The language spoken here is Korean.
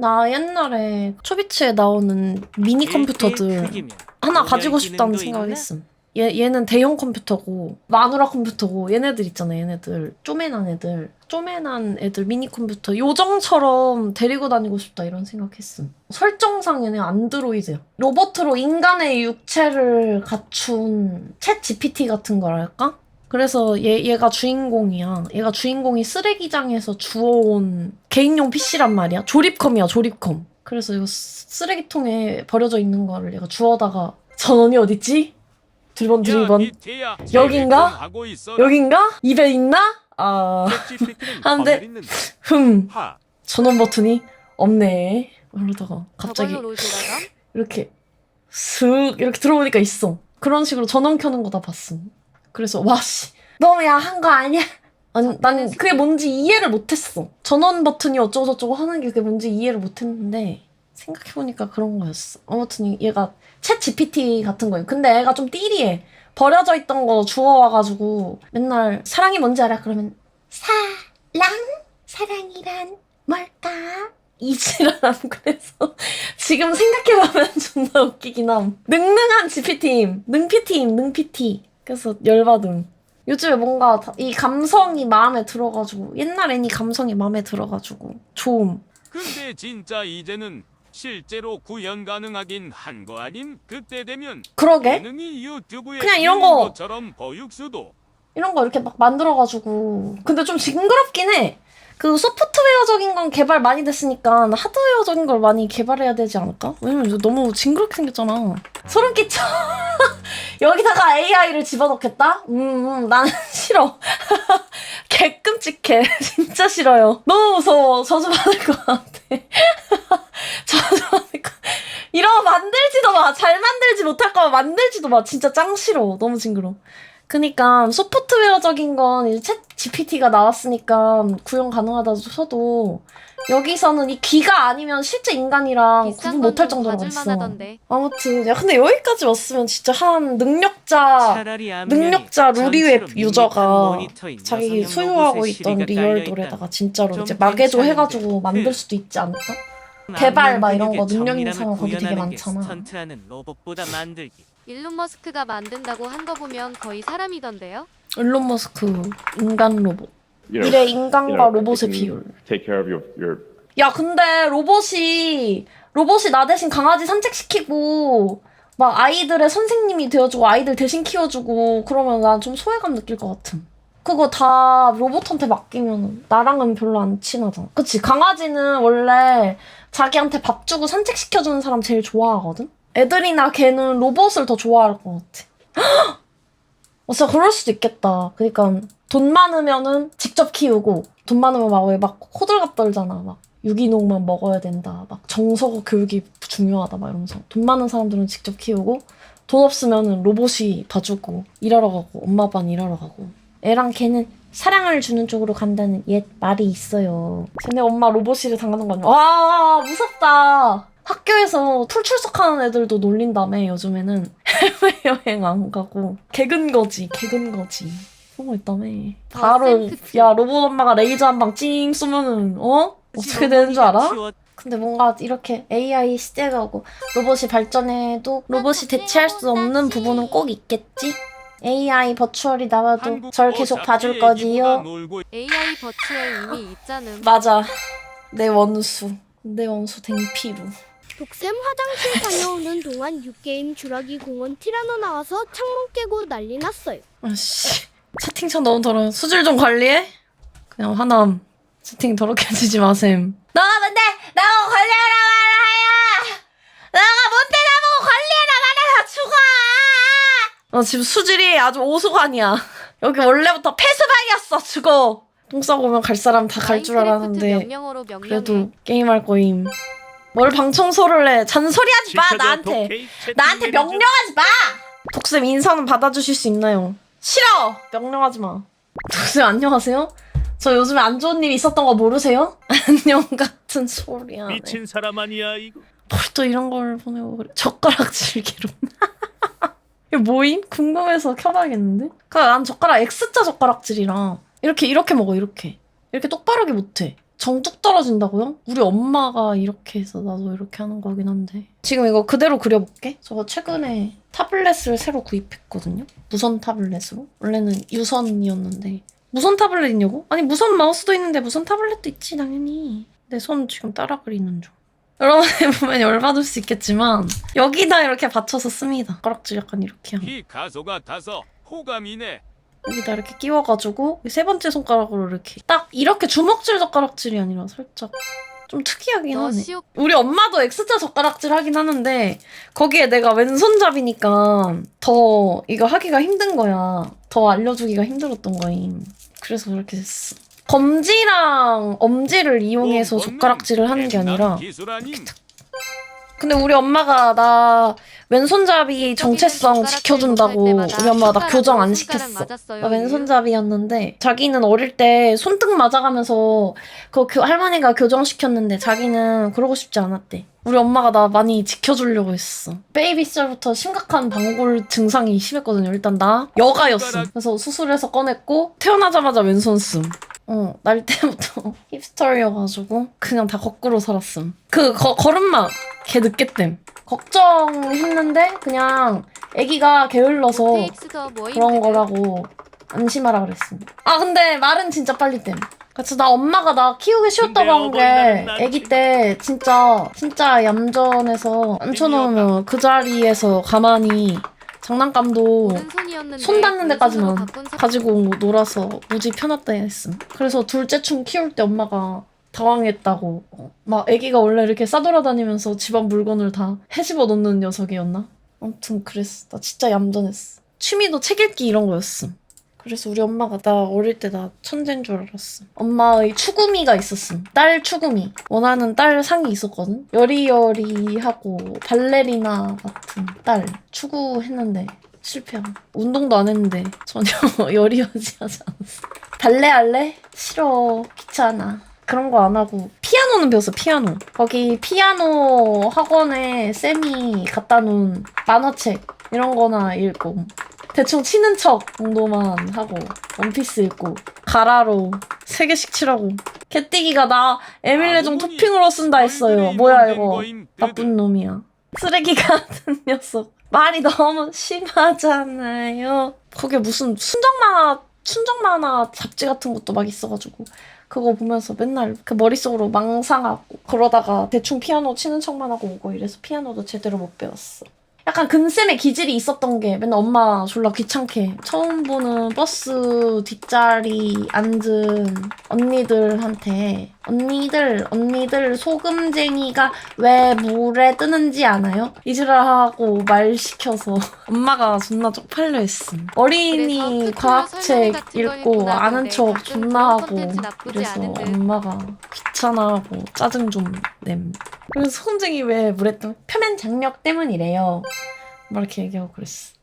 나 옛날에 초비치에 나오는 미니 컴퓨터들 하나 가지고 싶다는 생각을 했음. 얘, 얘는 대형 컴퓨터고 마누라 컴퓨터고 얘네들 있잖아 얘네들. 쪼맨한 애들. 쪼맨한 애들 미니 컴퓨터. 요정처럼 데리고 다니고 싶다 이런 생각했음. 설정상 얘네 안드로이드야. 로봇으로 인간의 육체를 갖춘 챗 GPT 같은 거랄까? 그래서 얘, 얘가 주인공이야. 얘가 주인공이 쓰레기장에서 주워온 개인용 PC란 말이야. 조립컴이야 조립컴. 그래서 이거 쓰- 쓰레기통에 버려져 있는 거를 얘가 주워다가 전원이 어딨지? 두번 두번. 여긴가? 여긴가? 입에 있나? 아. 하는데 흠. 전원 버튼이 없네. 이러다가 갑자기 이렇게 슥 이렇게 들어오니까 있어. 그런 식으로 전원 켜는 거 다 봤음 그래서 와씨 너무 야한 거 아니야? 아니, 난 그게 뭔지 이해를 못했어 전원 버튼이 어쩌고저쩌고 하는 게 그게 뭔지 이해를 못했는데 생각해보니까 그런 거였어 아무튼 얘가 챗 GPT 같은 거예요 근데 애가 좀 띠리해 버려져 있던 거 주워와가지고 맨날 사랑이 뭔지 알아? 그러면 사랑? 사랑이란 뭘까? 이지랄함 그래서 지금 생각해보면 존나 웃기긴 함 능능한 GPT임 능PT임 능PT 그래서 열받음 요즘에 뭔가 다- 이 감성이 마음에 들어가지고 옛날 애니 감성이 마음에 들어가지고 좋음 근데 진짜 이제는 실제로 구현 가능하긴 한 거 아님? 그때 되면 그러게 예능이 유튜브에 그냥 이런 거. 것처럼 보일 수도. 이런 거 이렇게 막 만들어가지고 근데 좀 징그럽긴 해. 그 소프트웨어적인 건 개발 많이 됐으니까 하드웨어적인 걸 많이 개발해야 되지 않을까? 왜냐면 이거 너무 징그럽게 생겼잖아. 소름 끼쳐. 여기다가 AI를 집어넣겠다? 음, 음 나는 싫어. 개 끔찍해. 진짜 싫어요. 너무 무서워. 저주 받을 것 같아. 저주 받을 것 이런 거 만들지도 마. 잘 만들지 못할 거면 만들지도 마. 진짜 짱 싫어. 너무 징그러. 그니까 소프트웨어적인 건 이제 챗 GPT가 나왔으니까 구현 가능하다 쳐도 여기서는 이 귀가 아니면 실제 인간이랑 구분 못할 정도로 있어. 아무튼 야 근데 여기까지 왔으면 진짜 한 능력자 능력자 루리웹 유저가 자기 소유하고 있던 리얼돌에다가 진짜로 좀 이제 마개조. 해가지고 만들 그 수도 있지 않을까? 개발 막 이런 거 능력 인상은 거기 되게 많잖아. 일론 머스크가 만든다고 한 거 보면 거의 사람이던데요? 일론 머스크 인간 로봇 you know, 미래 인간과 you know, 로봇의 it 비율 Take care of your your 야, 근데 로봇이, 로봇이 나 대신 강아지 산책시키고, 막 아이들의 선생님이 되어주고, 아이들 대신 키워주고, 그러면 난 좀 소외감 느낄 것 같음. 그거 다 로봇한테 맡기면 나랑은 별로 안 친하잖아. 그치? 강아지는 원래 자기한테 밥 주고 산책시켜주는 사람 제일 좋아하거든? 애들이나 걔는 로봇을 더 좋아할 것 같아. 어, 진짜 그럴 수도 있겠다. 그러니까 돈 많으면은 직접 키우고 돈 많으면 막왜막 호들갑 떨잖아. 막 유기농만 먹어야 된다. 막 정서 교육이 중요하다. 막 이러면서 돈 많은 사람들은 직접 키우고 돈 없으면은 로봇이 봐주고 일하러 가고 엄마 아빠는 일하러 가고 애랑 걔는 사랑을 주는 쪽으로 간다는 옛 말이 있어요. 쟤네 엄마 로봇이를 당하는 거 아니야? 와 무섭다. 학교에서 풀 출석하는 애들도 놀린다며 요즘에는 해외여행 안 가고 개근 거지 개근 거지 거 있다며 바로 셀프치. 야 로봇 엄마가 레이저 한 방 찡 쏘면은 어 어떻게 되는 줄 알아? 근데 뭔가 이렇게 AI 시대가 오고 로봇이 발전해도 로봇이 대체할 수 없는 부분은 꼭 있겠지? AI 버추얼이 나와도 절 계속 어차피 봐줄 거지요? AI 버추얼 이미 있잖음. 맞아 내 원수 내 원수 댕피루 독샘 화장실 다녀오는 동안 육게임 주라기 공원 티라노 나와서 창문 깨고 난리 났어요. 아씨 채팅창 너무 더러워 수질 좀 관리해? 그냥 화남 채팅 더럽게 해주지 마셈. 너가 뭔데? 나보고 관리하라 말아야! 너가 뭔데 나보고 관리하라 말아야 죽어! 어 지금 수질이 아주 오수관이야. 여기 원래부터 폐수방이었어 죽어! 똥 싸고 오면 갈 사람 다 갈 줄 알았는데 명령어로 명령해. 그래도 게임할 거임. 뭘 방청소를 해. 잔소리하지 마 나한테. 나한테 명령하지 마! 독쌤 인사는 받아주실 수 있나요? 싫어! 명령하지 마. 독쌤 안녕하세요? 저 요즘에 안 좋은 일 있었던 거 모르세요? 안녕 같은 소리 하네. 미친 사람 아니야 이거. 뭘또 이런 걸 보내고 그래. 젓가락 질 기록. 이거 뭐임? 궁금해서 켜봐야겠는데? 그난 젓가락 X자 젓가락질이라 이렇게 이렇게 먹어 이렇게. 이렇게 똑바르게 못해. 정 뚝 떨어진다고요? 우리 엄마가 이렇게 해서 나도 이렇게 하는 거긴 한데. 지금 이거 그대로 그려볼게. 저 최근에 타블렛을 새로 구입했거든요. 무선 타블렛으로. 원래는 유선이었는데. 무선 타블렛 있냐고? 아니 무선 마우스도 있는데 무선 타블렛도 있지 당연히. 내 손 지금 따라 그리는 중. 여러분이 보면 열받을 수 있겠지만 여기다 이렇게 받쳐서 씁니다. 젓가락질 약간 이렇게 하고. 이 가소 같아서 호감이네. 여기다 이렇게 끼워가지고 세 번째 손가락으로 이렇게 딱 이렇게 주먹질 젓가락질이 아니라 살짝 좀 특이하긴 너 하네. 시오 우리 엄마도 X자 젓가락질 하긴 하는데 거기에 내가 왼손잡이니까 더 이거 하기가 힘든 거야. 더 알려주기가 힘들었던 거임. 그래서 그렇게 됐어. 검지랑 엄지를 이용해서 뭐, 젓가락질을 하는 게 아니라 기술 아님. 근데 우리 엄마가 나 왼손잡이 정체성 지켜준다고 우리 엄마가 나 교정 안 시켰어. 나 왼손잡이였는데 자기는 어릴 때 손등 맞아가면서 그 교- 할머니가 교정시켰는데 자기는 그러고 싶지 않았대. 우리 엄마가 나 많이 지켜주려고 했어. 베이비 시절부터 심각한 방골 증상이 심했거든요. 일단 나 여가였음. 그래서 수술해서 꺼냈고 태어나자마자 왼손 씀. 어, 날 때부터 힙스터여가지고 그냥 다 거꾸로 살았음. 그 거- 걸음마 개 늦게댐. 걱정했는데 그냥 아기가 게을러서 뭐 그런. 거라고 안심하라 그랬습니다. 아 근데 말은 진짜 빨리 땜. 그래서 나 엄마가 나 키우기 쉬웠다고 한 게 아기 때 진짜 진짜 얌전해서 앉혀놓으면 그 자리에서 가만히 장난감도 손 닿는 데까지만 가지고 놀아서 무지 편했다 했음. 그래서 둘째 충 키울 때 엄마가 당황했다고. 어, 막 아기가 원래 이렇게 싸돌아다니면서 집안 물건을 다 헤집어 놓는 녀석이었나? 아무튼 그랬어. 나 진짜 얌전했어. 취미도 책 읽기 이런 거였음. 그래서 우리 엄마가 나 어릴 때 나 천재인 줄 알았어. 엄마의 추구미가 있었음. 딸 추구미. 원하는 딸 상이 있었거든. 여리여리하고 발레리나 같은 딸 추구했는데 실패함. 운동도 안 했는데 전혀 여리여리하지 않았어. 발레 할래? 싫어. 귀찮아. 그런 거 안 하고 피아노는 배웠어 피아노. 거기 피아노 학원에 쌤이 갖다 놓은 만화책 이런 거나 읽고 대충 치는 척 정도만 하고 원피스 읽고 가라로 세 개씩 칠하고 개띠기가 나 에밀레종 토핑으로 쓴다 했어요. 뭐야 이거. 나쁜 놈이야. 쓰레기 같은 녀석. 말이 너무 심하잖아요. 거기에 무슨 순정 만화 순정 만화 잡지 같은 것도 막 있어가지고 그거 보면서 맨날 그 머릿속으로 망상하고 그러다가 대충 피아노 치는 척만 하고 오고 이래서 피아노도 제대로 못 배웠어. 약간 근쌤의 기질이 있었던 게 맨날 엄마 졸라 귀찮게 처음 보는 버스 뒷자리 앉은 언니들한테 언니들 언니들 소금쟁이가 왜 물에 뜨는지 아나요? 이지랄하고 말 시켜서 엄마가 존나 쪽팔려 했음. 어린이 설명 과학책 읽고 아는 척 존나 하고 그래서. 엄마가 귀 찮아하고 짜증 좀 냄. 그래서 소금쟁이 왜 물에 뜨면 표면 장력 때문이래요. 막 이렇게 얘기하고 그랬어.